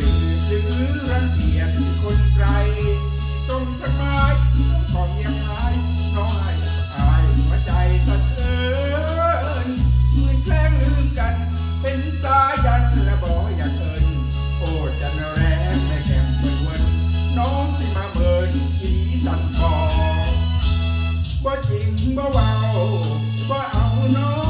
ลืมหรือรังเกียจคนไกลตรงทั้ไม้ของเงียบหายน้อยไอายหัวใจสะเทือนมืนแคลงลืมกัน เป็นตายันและบอกอย่าเอินโอ้จันแรงแม่แก้มเปิดวันน้องสิมาเบิดผีสั่นคอว่าจริงบ่าวว่าเอาน้อง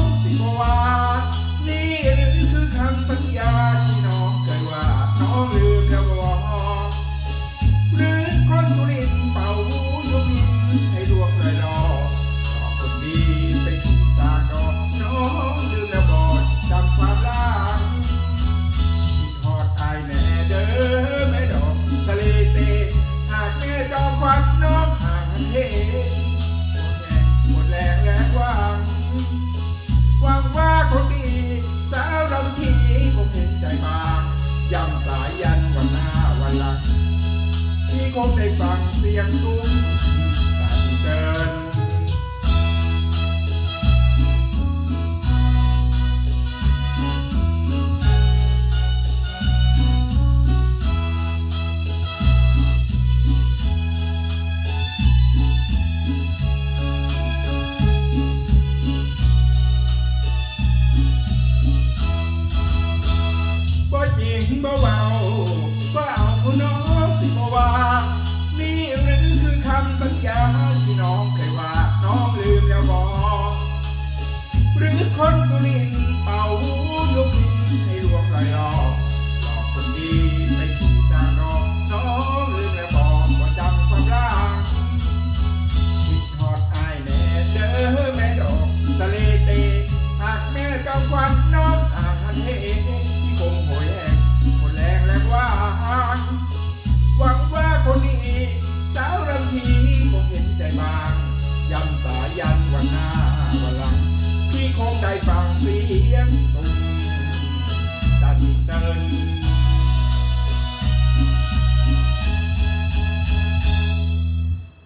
ผมได้ฟังเสียงตุ้มตันเกินบ่จริงบ่เบา ได้ฟังเสียงตุ้มตาจิตเติน